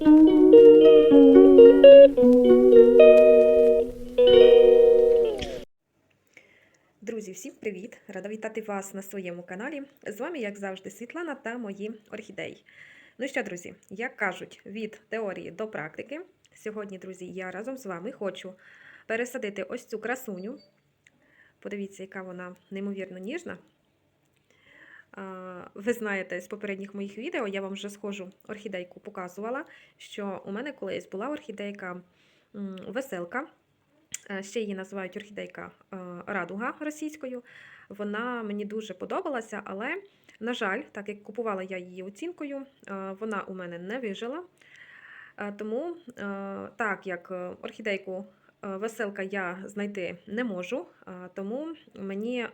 Друзі, всім привіт! Рада вітати вас на своєму каналі. З вами, як завжди, Світлана та мої орхідеї. Ну що, друзі, як кажуть, від теорії до практики. Сьогодні, друзі, я разом з вами хочу пересадити ось цю красуню. Подивіться, яка вона неймовірно ніжна. Ви знаєте, з попередніх моїх відео я вам вже схожу орхідейку показувала, що у мене колись була орхідейка веселка. Е, Ще її називають орхідейка е, радуга російською. Вона мені дуже подобалася, але, на жаль, так як купувала я її оцінкою, е, вона у мене не вижила. Тому, так як орхідейку веселка я знайти не можу, тому мені,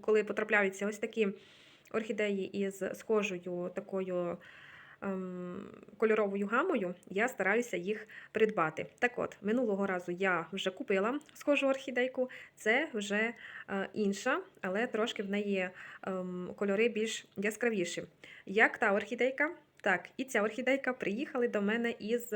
коли потрапляються ось такі орхідеї із схожою такою ем, кольоровою гамою, я стараюся їх придбати. Так от, минулого разу я вже купила схожу орхідейку, це вже е, інша, але трошки в неї ем, кольори більш яскравіші. Як та орхідейка, так і ця орхідейка приїхали до мене із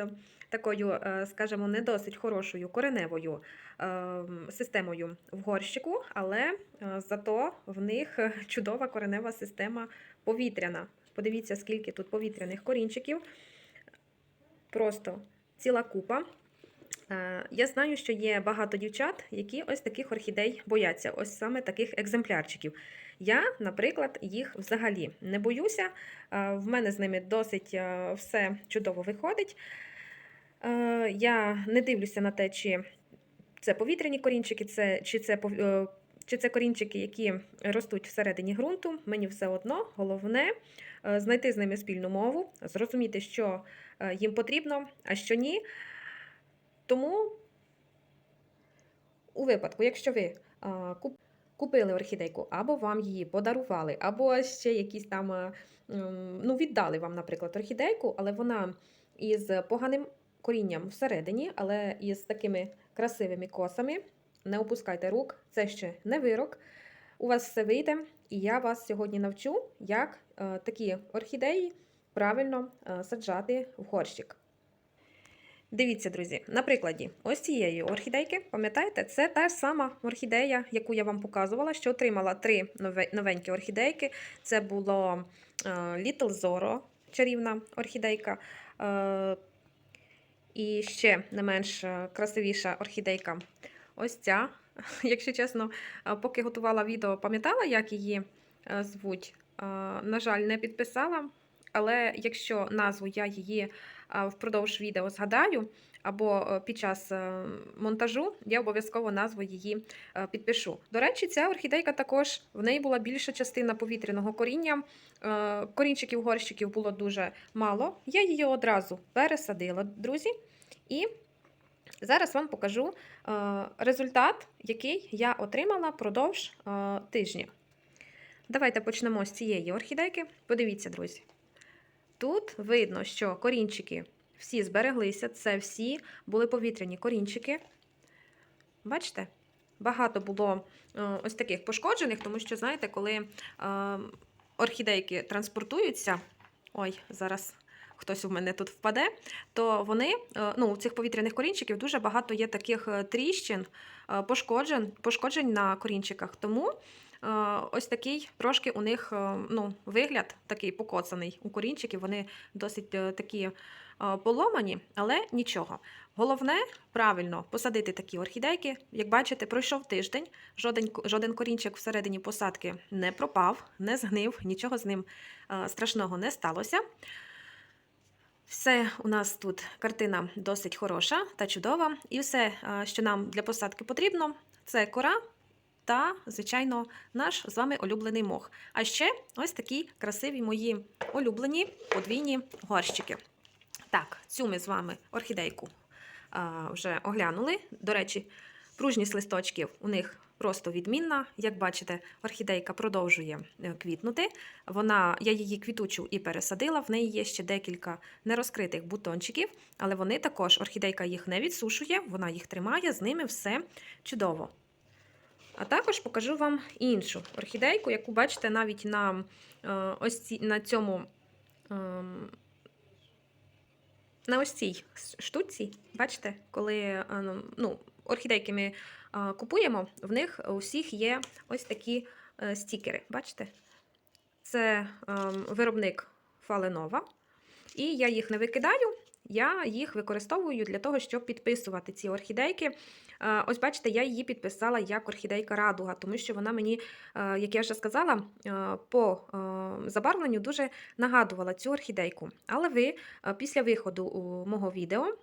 такою, е, скажімо, не досить хорошою кореневою ем, системою в горщику, але е, зато в них чудова коренева система повітряна. Подивіться, скільки тут повітряних корінчиків. Просто ціла купа. Е, Я знаю, що є багато дівчат, які ось таких орхідей бояться, ось саме таких екземплярчиків. Я, наприклад, їх взагалі не боюся. Е, В мене з ними досить е, все чудово виходить. Е, Я не дивлюся на те, чи це повітряні корінчики, це, чи це е, чи це корінчики, які ростуть всередині ґрунту. Мені все одно головне е, знайти з ними спільну мову, зрозуміти, що їм потрібно, а що ні. Тому, у випадку, якщо ви купили орхідейку, або вам її подарували, або ще якісь там ну, віддали вам, наприклад, орхідейку, але вона із поганим корінням всередині, але із такими красивими косами. Не опускайте рук, це ще не вирок. У вас все вийде, і я вас сьогодні навчу, як е, такі орхідеї правильно е, саджати в горщик. Дивіться, друзі, на прикладі ось цієї орхідейки, пам'ятаєте, це та ж сама орхідея, яку я вам показувала, що отримала три новенькі орхідейки. Це було е, Little Zoro, чарівна орхідейка. І ще не менш е, красивіша орхідейка. Ось ця. Якщо чесно, е, поки готувала відео, пам'ятала, як її е, звуть. На жаль, не підписала. Але якщо назву я її впродовж відео згадаю, або е, під час е, монтажу я обов'язково назву її е, підпишу. До речі, ця орхідейка також в неї була більша частина повітряного коріння. Корінчиків горщиків було дуже мало. Я її одразу пересадила, друзі. І зараз вам покажу результат, який я отримала продовж тижня. Давайте почнемо з цієї орхідейки. Подивіться, друзі. Тут видно, що корінчики всі збереглися, це всі були повітряні корінчики. Бачите? Багато було е, ось таких пошкоджених, тому що, знаєте, коли е, орхідейки транспортуються, ой, зараз хтось у мене тут впаде, то вони, е, ну, у цих повітряних корінчиків дуже багато є таких тріщин, пошкоджень, пошкоджень на корінчиках. Тому ось такий трошки у них е, ну, вигляд такий покоцаний у корінчиків. Вони досить е, такі е, поломані, але нічого. Головне правильно посадити такі орхідейки. Як бачите, пройшов тиждень, жоден, жоден корінчик всередині посадки не пропав, не згнив, нічого з ним е, страшного не сталося. Все у нас тут картина досить хороша та чудова. І все, е, що нам для посадки потрібно, це кора та, звичайно, наш з вами улюблений мох. А ще ось такі красиві мої улюблені подвійні горщики. Так, цю ми з вами орхідейку а, вже оглянули. До речі, пружність листочків у них просто відмінна. Як бачите, орхідейка продовжує е, квітнути. Вона, я її квітучу і пересадила. В неї є ще декілька нерозкритих бутончиків, але вони також, орхідейка їх не відсушує, вона їх тримає, з ними все чудово. А також покажу вам іншу орхідейку, яку бачите навіть на, е, ось ці, на цьому ем, на ось цій штуці, бачите, коли е, ну, ну, орхідейки ми е, купуємо, в них у всіх є ось такі стікери. Бачите? Це ем, виробник Фаленова. І я їх не викидаю, я їх використовую для того, щоб підписувати ці орхідейки. Е, Ось бачите, я її підписала як орхідейка радуга, тому що вона мені, е, як я вже сказала, е, по забарвленню дуже нагадувала цю орхідейку. Але ви після виходу мого відео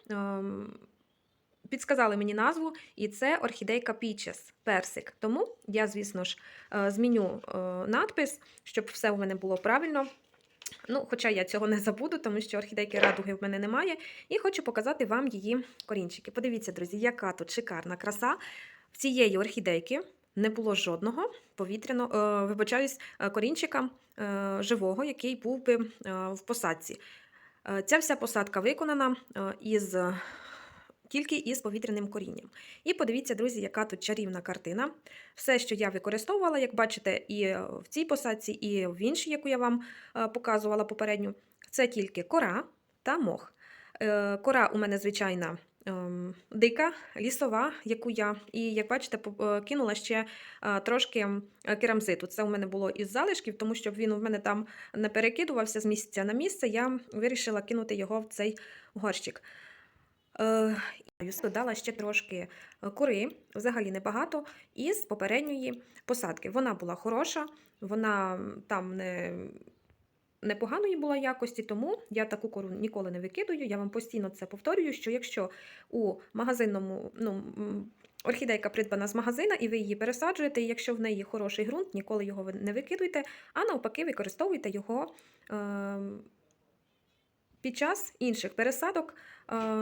підсказали мені назву, і це орхідейка Peaches, персик. Тому я, звісно ж, зміню надпис, щоб все у мене було правильно. Ну, хоча я цього не забуду, тому що орхідейки радуги в мене немає. І хочу показати вам її корінчики. Подивіться, друзі, яка тут шикарна краса. В цієї орхідейки не було жодного повітряного, е, вибачаюсь, е, корінчика е, живого, який був би в посадці. Ця вся посадка виконана із, тільки із повітряним корінням. І подивіться, друзі, яка тут чарівна картина. Все, що я використовувала, як бачите, і е, в цій посадці, і в іншій, яку я вам е, показувала попередньо, це тільки кора та мох. Е, Кора у мене звичайна ем, дика, лісова, яку я, і як бачите, кинула ще трошки е, керамзиту. Це у мене було із залишків, тому щоб він у мене там не перекидувався з місця на місце. Я вирішила кинути його в цей горщик. Е, Додала ще трошки е, кори, взагалі небагато, із попередньої посадки. Вона була хороша, вона там не, непоганої була якості, тому я таку кору ніколи не викидую. Я вам постійно це повторюю, що якщо у магазинному ну, орхідейка придбана з магазина, і ви її пересаджуєте, і якщо в неї хороший ґрунт, ніколи його не викидуйте, а навпаки, використовуйте його. Е, під час інших пересадок,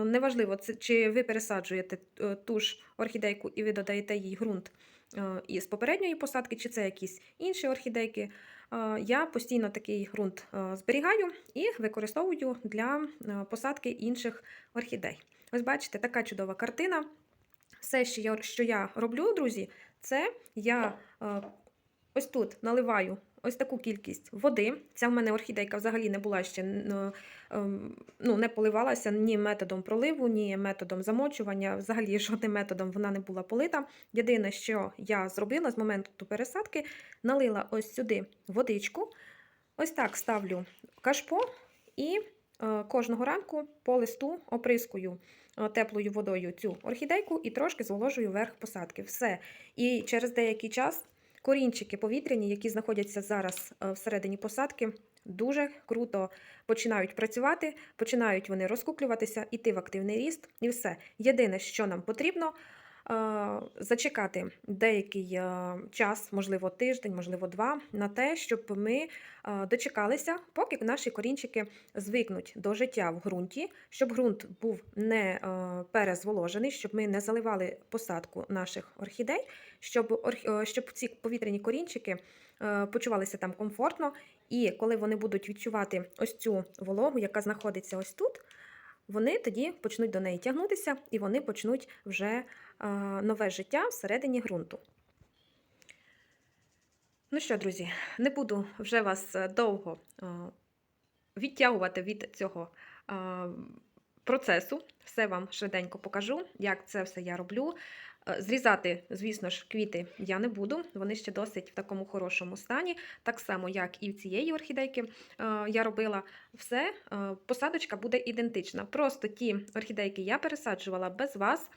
неважливо, це, чи ви пересаджуєте е, ту ж орхідейку і ви додаєте їй ґрунт е, із попередньої посадки, чи це якісь інші орхідейки. е, Я постійно такий ґрунт е, зберігаю і використовую для е, посадки інших орхідей. Ось бачите, така чудова картина. Все, що я, що я роблю, друзі, це я е, ось тут наливаю ось таку кількість води. Ця в мене орхідейка взагалі не була ще ем, ну, не поливалася ні методом проливу, ні методом замочування. Взагалі жодним методом вона не була полита. Єдине, що я зробила з моменту пересадки, налила ось сюди водичку. Ось так ставлю кашпо і е, кожного ранку по листу оприскую е, теплою водою цю орхідейку і трошки зволожую верх посадки. Все. І через деякий час корінчики повітряні, які знаходяться зараз е, всередині посадки, дуже круто починають працювати, починають вони розкуклюватися, іти в активний ріст, і все. Єдине, що нам потрібно. Е, Зачекати деякий е, час, можливо, тиждень, можливо, два, на те, щоб ми е, дочекалися, поки наші корінчики звикнуть до життя в ґрунті, щоб ґрунт був не перезволожений, щоб ми не заливали посадку наших орхідей, щоб, щоб ці повітряні корінчики почувалися там комфортно. І коли вони будуть відчувати ось цю вологу, яка знаходиться ось тут, вони тоді почнуть до неї тягнутися і вони почнуть вже е, нове життя всередині ґрунту. Ну що, друзі, не буду вже вас е, довго е, відтягувати від цього процесу. Все вам швиденько покажу, як це все я роблю. Е, Зрізати, звісно ж, квіти я не буду. Вони ще досить в такому хорошому стані, так само, як і в цієї орхідейки е, я робила все. е, Посадочка буде ідентична. Просто ті орхідейки я пересаджувала без вас.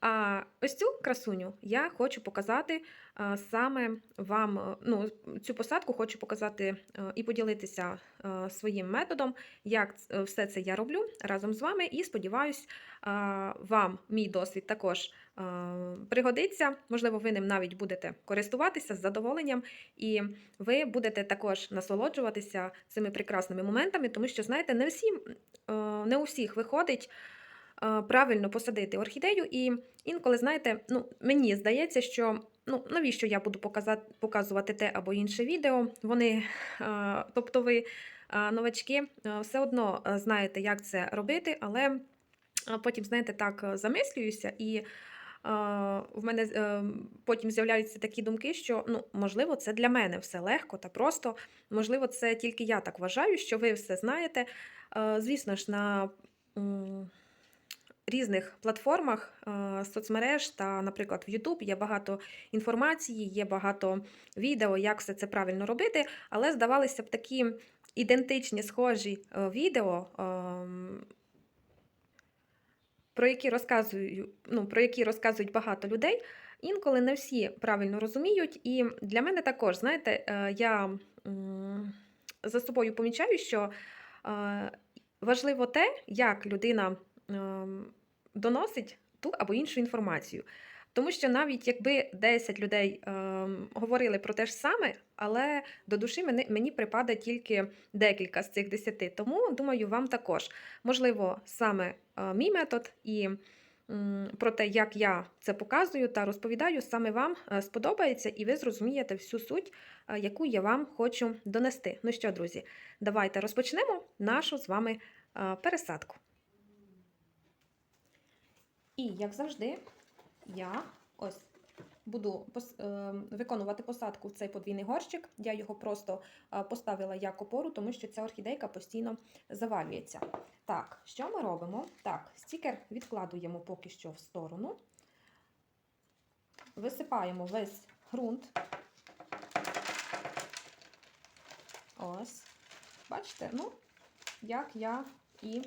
А ось цю красуню я хочу показати саме вам. Ну, цю посадку хочу показати і поділитися своїм методом, як все це я роблю разом з вами. І сподіваюсь, вам мій досвід також пригодиться. Можливо, ви ним навіть будете користуватися з задоволенням, і ви будете також насолоджуватися цими прекрасними моментами, тому що, знаєте, не всім, е, не у виходить е, правильно посадити орхідею. І інколи, знаєте, ну, мені здається, що ну, навіщо я буду показати, показувати те або інше відео. Вони, е, тобто ви, е, новачки, е, все одно е, знаєте, як це робити, але е, потім, знаєте, так е, замислююся і. В мене е, потім з'являються такі думки, що ну, можливо, це для мене все легко та просто. Можливо, це тільки я так вважаю, що ви все знаєте. Звісно ж, на різних платформах соцмереж та, наприклад, в YouTube є багато інформації, є багато відео, як все це правильно робити, але здавалося б, такі ідентичні, схожі е, відео. Про які розказую, ну, про які розказують багато людей, інколи не всі правильно розуміють. І для мене також, знаєте, е, я за собою помічаю, що е, важливо те, як людина ем, доносить ту або іншу інформацію. Тому що навіть якби 10 людей ем, говорили про те ж саме, але до душі мені, мені припаде тільки декілька з цих 10. Тому думаю, вам також можливо саме е, мій метод і м, про те, як я це показую та розповідаю, саме вам е, сподобається, і ви зрозумієте всю суть, е, яку я вам хочу донести. Ну що, друзі, давайте розпочнемо нашу з вами е, пересадку. І як завжди, я ось буду е, виконувати посадку в цей подвійний горщик. Я його просто е, поставила як опору, тому що ця орхідейка постійно завалюється. Так, що ми робимо? Так, стікер відкладуємо поки що в сторону. Висипаємо весь ґрунт. Ось. Бачите, ну, як я і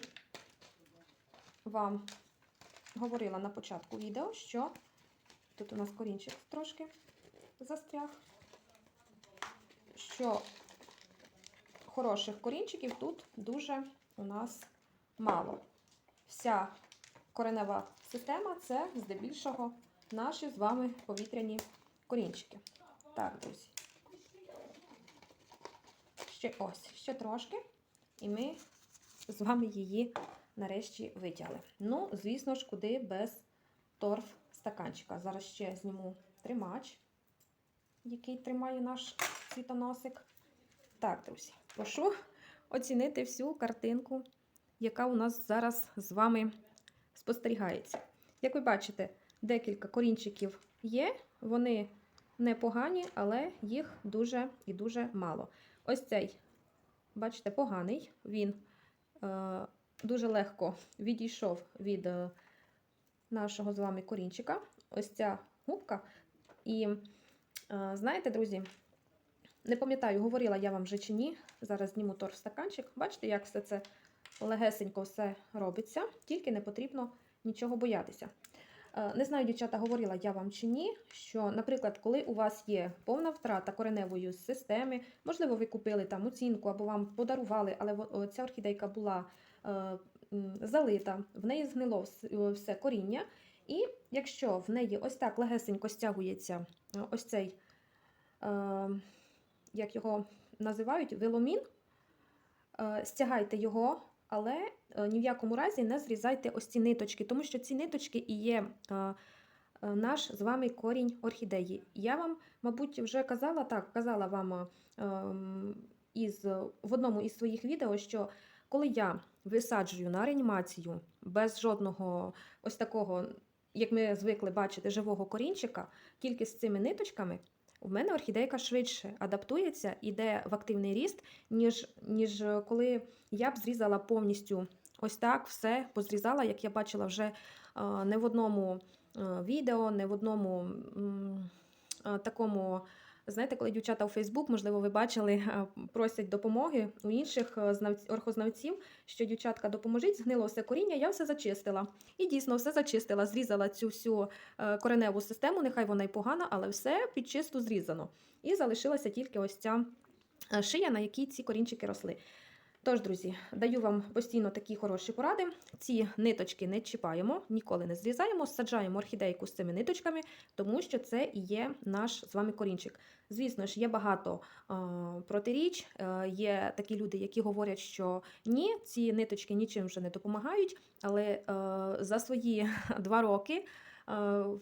вам говорила на початку відео, що тут у нас корінчик трошки застряг, що хороших корінчиків тут дуже у нас мало. Вся коренева система це здебільшого наші з вами повітряні корінчики. Так, друзі. Ще ось, ще трошки, і ми з вами її нарешті витягли. Ну, звісно ж, куди без торф стаканчика. Зараз ще зніму тримач, який тримає наш світоносик. Так, друзі, прошу оцінити всю картинку, яка у нас зараз з вами спостерігається. Як ви бачите, декілька корінчиків є, вони непогані, але їх дуже і дуже мало. Ось цей, бачите, поганий, він е, дуже легко відійшов від е, нашого з вами корінчика. Ось ця губка. І е, знаєте, друзі, не пам'ятаю, говорила я вам вже чи ні. Зараз зніму торф стаканчик. Бачите, як все це легесенько все робиться, тільки не потрібно нічого боятися. Е, Не знаю, дівчата, говорила я вам чи ні, що, наприклад, коли у вас є повна втрата кореневої системи, можливо, ви купили там оцінку або вам подарували, але ця орхідейка була е, залита, в неї згнило е, все коріння. І якщо в неї ось так легесенько стягується ось цей, як його називають, виломін, стягайте його, але е, ні в якому разі не зрізайте ось ці ниточки, тому що ці ниточки і є е, е, наш з вами корінь орхідеї. Я вам, мабуть, вже казала так, казала вам із, в одному із своїх відео, що коли я висаджую на реанімацію без жодного ось такого, як ми звикли бачити, живого корінчика, тільки з цими ниточками, у мене орхідейка швидше адаптується, іде в активний ріст, ніж, ніж е, коли я б зрізала повністю ось так все, позрізала, як я бачила вже е, не в одному е, відео, не в одному такому. Знаєте, коли дівчата у Фейсбук, можливо, ви бачили, е, просять допомоги у інших е, орхознавців, що дівчатка допоможіть, згнило все коріння, я все зачистила. І дійсно все зачистила, зрізала цю всю е, кореневу систему, нехай вона й погана, але все під чисту зрізано. І залишилася тільки ось ця шия, на якій ці корінчики росли. Тож, друзі, даю вам постійно такі хороші поради. Ці ниточки не чіпаємо, ніколи не зрізаємо, саджаємо орхідейку з цими ниточками, тому що це і є наш з вами корінчик. Звісно ж, є багато е, протиріч. Е, є такі люди, які говорять, що ні, ці ниточки нічим вже не допомагають. Але е, за свої два роки,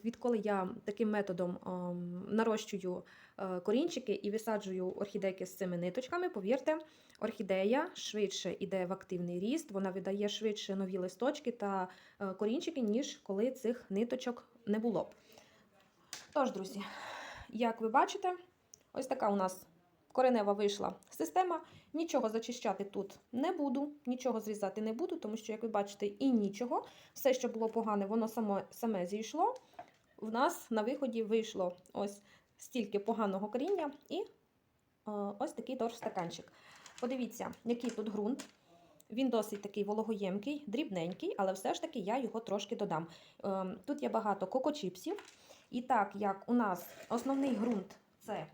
відколи я таким методом ем, нарощую е, корінчики і висаджую орхідейки з цими ниточками, повірте, орхідея швидше йде в активний ріст, вона видає швидше нові листочки та е, корінчики, ніж коли цих ниточок не було б. Тож, друзі, як ви бачите, ось така у нас коренева вийшла система. Нічого зачищати тут не буду, нічого зрізати не буду, тому що, як ви бачите, і нічого. Все, що було погане, воно само, саме зійшло. В нас на виході вийшло ось стільки поганого коріння і е, ось такий торфстаканчик. Подивіться, який тут ґрунт. Він досить такий вологоємкий, дрібненький, але все ж таки я його трошки додам. Ем, Тут є багато кокочіпсів. І так як у нас основний ґрунт це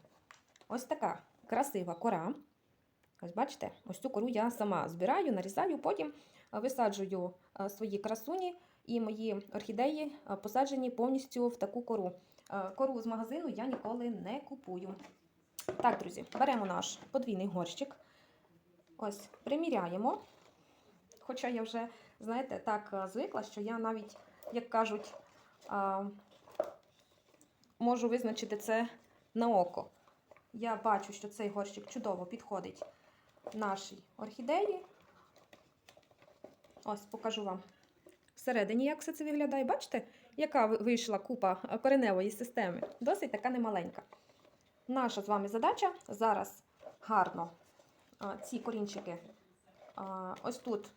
ось така красива кора. Ось бачите, ось цю кору я сама збираю, нарізаю, потім е, висаджую е, свої красуні, і мої орхідеї е, посаджені повністю в таку кору. Кору з магазину я ніколи не купую. Так, друзі, беремо наш подвійний горщик. Ось, приміряємо. Хоча я вже, знаєте, так звикла, що я навіть, як кажуть, можу визначити це на око. Я бачу, що цей горщик чудово підходить нашій орхідеї. Ось покажу вам всередині, як все це виглядає. Бачите, яка вийшла купа е, кореневої системи? Досить така немаленька. Наша з вами задача зараз гарно ці корінчики ось тут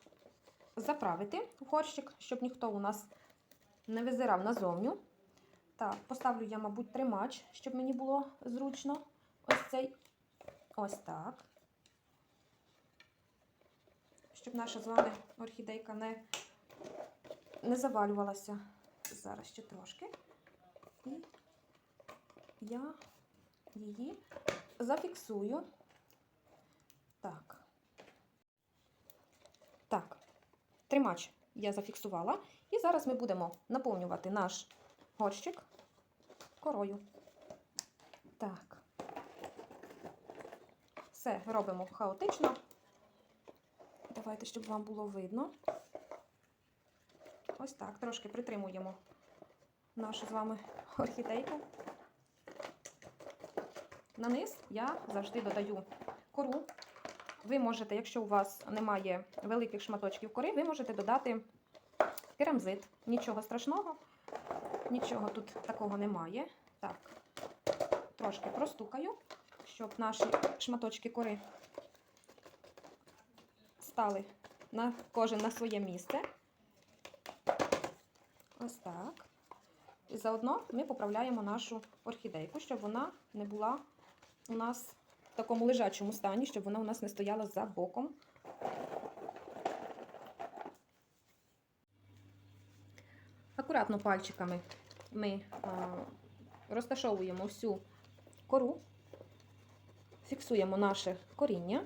заправити в горщик, щоб ніхто у нас не визирав назовню. Так, поставлю я, мабуть, тримач, щоб мені було зручно. Ось цей. Ось так. Щоб наша з вами орхідейка не, не завалювалася. Зараз ще трошки. І я її зафіксую. Так. Так. Тримач я зафіксувала. І зараз ми будемо наповнювати наш горщик корою. Так. Все робимо хаотично. Давайте, щоб вам було видно. Ось так, трошки притримуємо нашу з вами орхідейку. На низ я завжди додаю кору. Ви можете, якщо у вас немає великих шматочків кори, ви можете додати керамзит. Нічого страшного, нічого тут такого немає. Так, трошки простукаю, щоб наші шматочки кори стали на кожен на своє місце. Ось так. І заодно ми поправляємо нашу орхідейку, щоб вона не була у нас в такому лежачому стані, щоб вона у нас не стояла за боком. Акуратно пальчиками ми розташовуємо всю кору, фіксуємо наше коріння.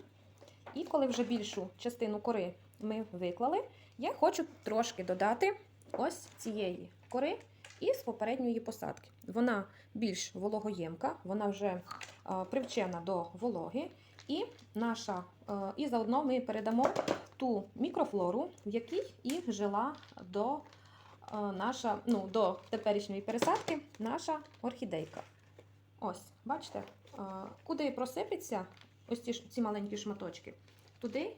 І коли вже більшу частину кори ми виклали, я хочу трошки додати ось цієї кори із попередньої посадки. Вона більш вологоємка, вона вже а, привчена до вологи. І наша, а, і заодно ми передамо ту мікрофлору, в якій і жила до, а, наша, ну, до теперішньої пересадки наша орхідейка. Ось, бачите, куди просипеться ось ці, ці маленькі шматочки, туди,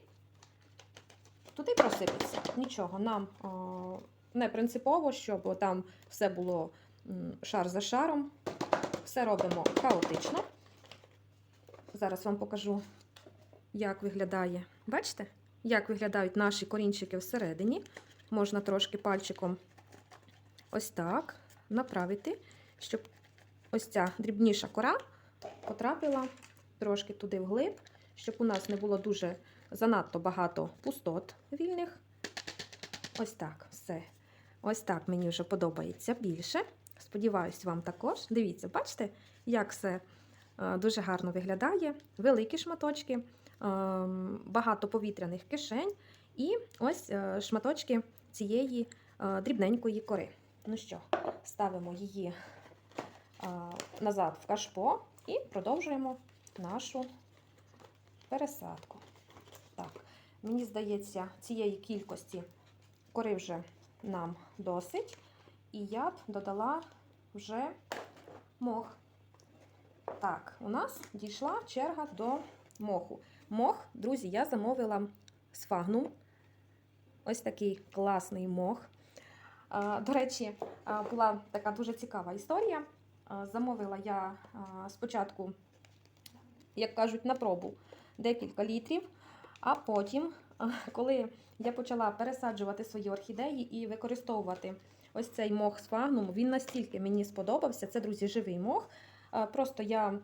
туди просипеться. Нічого, нам не принципово, щоб там все було шар за шаром. Все робимо хаотично. Зараз вам покажу, як виглядає. Бачите, як виглядають наші корінчики всередині. Можна трошки пальчиком ось так направити, щоб ось ця дрібніша кора потрапила трошки туди вглиб, щоб у нас не було дуже занадто багато пустот вільних. Ось так, все. Ось так мені вже подобається більше. Сподіваюсь, вам також. Дивіться, бачите, як все е, дуже гарно виглядає. Великі шматочки, е, багато повітряних кишень і ось е, шматочки цієї дрібненької кори. Ну що, ставимо її назад в кашпо і продовжуємо нашу пересадку. Так, мені здається, цієї кількості кори вже нам досить. І я б додала вже мох. Так, у нас дійшла черга до моху. Мох, друзі, я замовила з фагнум. Ось такий класний мох. До речі, була така дуже цікава історія. Замовила я спочатку як кажуть, на пробу декілька літрів. А потім, коли я почала пересаджувати свої орхідеї і використовувати ось цей мох з фагнуму, він настільки мені сподобався. Це, друзі, живий мох. Просто я,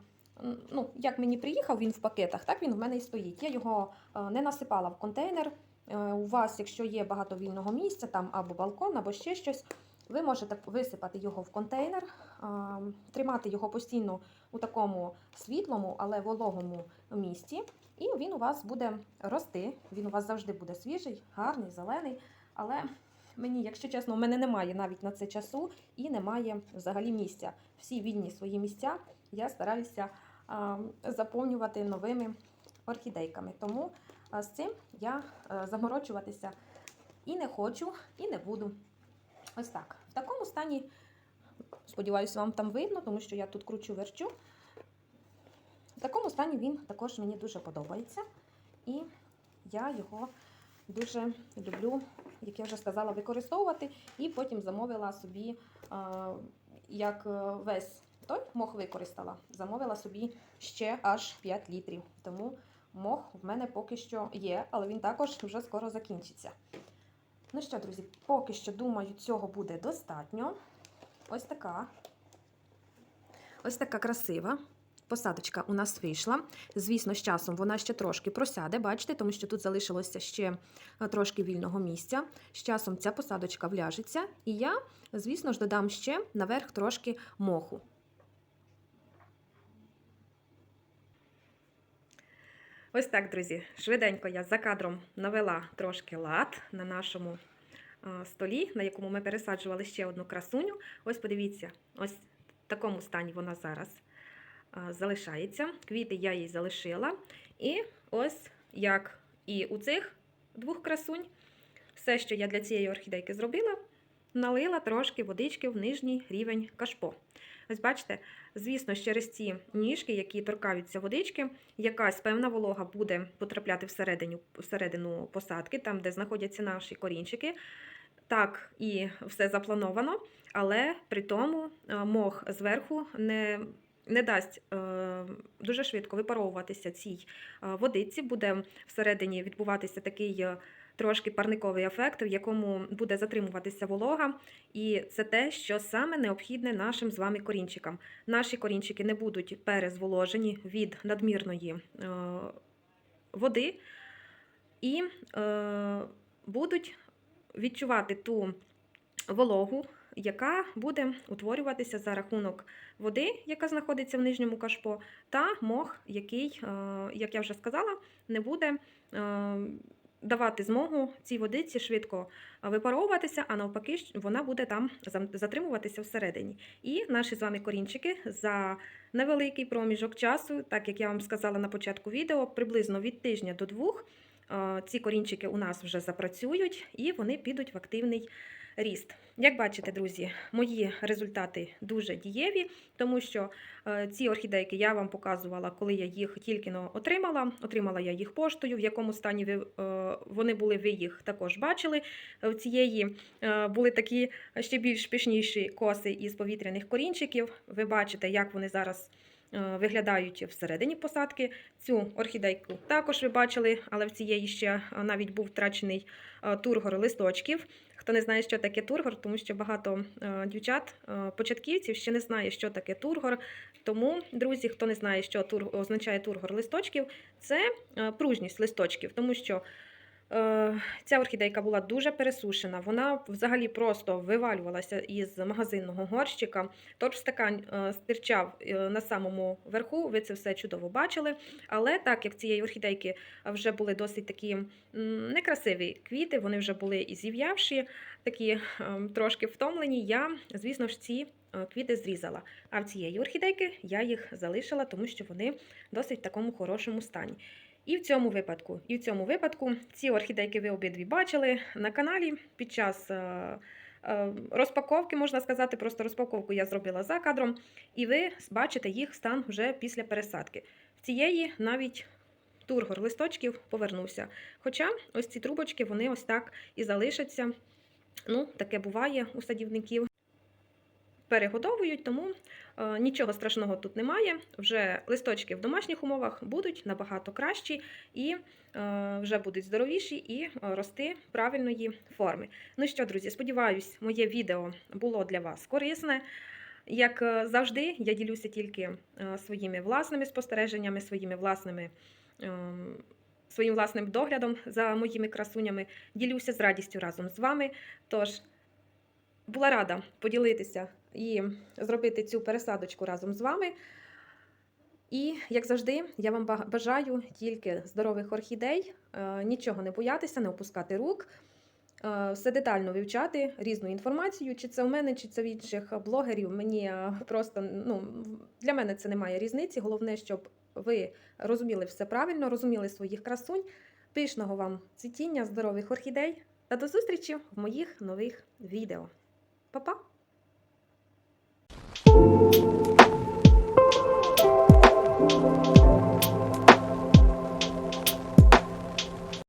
ну, як мені приїхав він в пакетах, так він в мене і стоїть. Я його не насипала в контейнер. Е, У вас, якщо є багато вільного місця, там або балкон, або ще щось, ви можете висипати його в контейнер, тримати його постійно у такому світлому, але вологому місці. І він у вас буде рости. Він у вас завжди буде свіжий, гарний, зелений. Але мені, якщо чесно, у мене немає навіть на це часу і немає взагалі місця. Всі вільні свої місця я стараюся заповнювати новими орхідейками. Тому з цим я заморочуватися і не хочу, і не буду. Ось так. В такому стані, сподіваюся, вам там видно, тому що я тут кручу верчу. В такому стані він також мені дуже подобається. І я його дуже люблю, як я вже сказала, використовувати. І потім замовила собі, як е, весь той мох використала, замовила собі ще аж 5 літрів. Тому мох в мене поки що є, але він також вже скоро закінчиться. Ну що, друзі, поки що, думаю, цього буде достатньо. Ось така. Ось така красива. Посадочка у нас вийшла. Звісно, з часом вона ще трошки просяде, бачите, тому що тут залишилося ще е, трошки вільного місця. З часом ця посадочка вляжеться, і я, звісно ж, додам ще наверх трошки моху. Ось так, друзі. Швиденько я за кадром навела трошки лад на нашому столі, на якому ми пересаджували ще одну красуню. Ось подивіться, ось в такому стані вона зараз залишається. Квіти я їй залишила. І ось як і у цих двох красунь, все, що я для цієї орхідейки зробила, налила трошки водички в нижній рівень кашпо. Ось бачите, звісно, через ці ніжки, які торкаються водички, якась певна волога буде потрапляти всередину, всередину посадки, там, де знаходяться наші корінчики. Так і все заплановано, але при тому е, мох зверху не, не дасть е, дуже швидко випаровуватися цій е, водиці. Буде всередині відбуватися такий трошки парниковий ефект, в якому буде затримуватися волога. І це те, що саме необхідне нашим з вами корінчикам. Наші корінчики не будуть перезволожені від надмірної е, води і е, будуть відчувати ту вологу, яка буде утворюватися за рахунок води, яка знаходиться в нижньому кашпо, та мох, який, е, як я вже сказала, не буде давати змогу цій водиці швидко випаровуватися, а навпаки, вона буде там затримуватися всередині. І наші з вами корінчики за невеликий проміжок часу, так як я вам сказала на початку відео, приблизно від тижня до двох ці корінчики у нас вже запрацюють і вони підуть в активний ріст. Як бачите, друзі, мої результати дуже дієві, тому що е, ці орхідейки я вам показувала, коли я їх тільки но отримала. Отримала я їх поштою, в якому стані е, вони були, ви їх також бачили. В цієї е, були такі ще більш пишніші коси із повітряних корінчиків. Ви бачите, як вони зараз е, виглядають всередині посадки. Цю орхідейку також ви бачили, але в цієї ще е, навіть був втрачений е, тургор листочків. Хто не знає, що таке тургор, тому що багато е, дівчат, е, початківців ще не знає, що таке тургор. Тому, друзі, хто не знає, що означає тургор листочків, це е, пружність листочків, тому що е, ця орхідейка була дуже пересушена. Вона взагалі просто вивалювалася із магазинного горщика. Тож стакан е, стирчав е, на самому верху. Ви це все чудово бачили. Але так як цієї орхідейки вже були досить такі некрасиві квіти, вони вже були і зів'явші, такі трошки втомлені. Я, звісно ж, ці е, квіти зрізала. А в цієї орхідейки я їх залишила, тому що вони досить в такому хорошому стані. І в цьому випадку, і в цьому випадку ці орхідейки ви обидві бачили на каналі під час е, е, розпаковки, можна сказати, просто розпаковку я зробила за кадром, і ви бачите їх стан вже після пересадки. В цієї навіть тургор листочків повернувся. Хоча ось ці трубочки вони ось так і залишаться. Ну, таке буває у садівників. Перегодовують, тому е, нічого страшного тут немає. Вже листочки в домашніх умовах будуть набагато кращі і е, вже будуть здоровіші і е, рости правильної форми. Ну що, друзі, сподіваюсь, моє відео було для вас корисне. Як завжди, я ділюся тільки своїми власними спостереженнями, своїми власними. Своїм власним доглядом за моїми красунями ділюся з радістю разом з вами. Тож була рада поділитися і зробити цю пересадочку разом з вами. І, як завжди, я вам бажаю тільки здорових орхідей, е, нічого не боятися, не опускати рук, е, все детально вивчати різну інформацію, чи це у мене, чи це в інших блогерів. Мені е, просто ну, для мене це не має різниці. Головне, щоб ви розуміли все правильно, розуміли своїх красунь. Пишного вам цвітіння, здорових орхідей та до зустрічі в моїх нових відео. Па-па! Música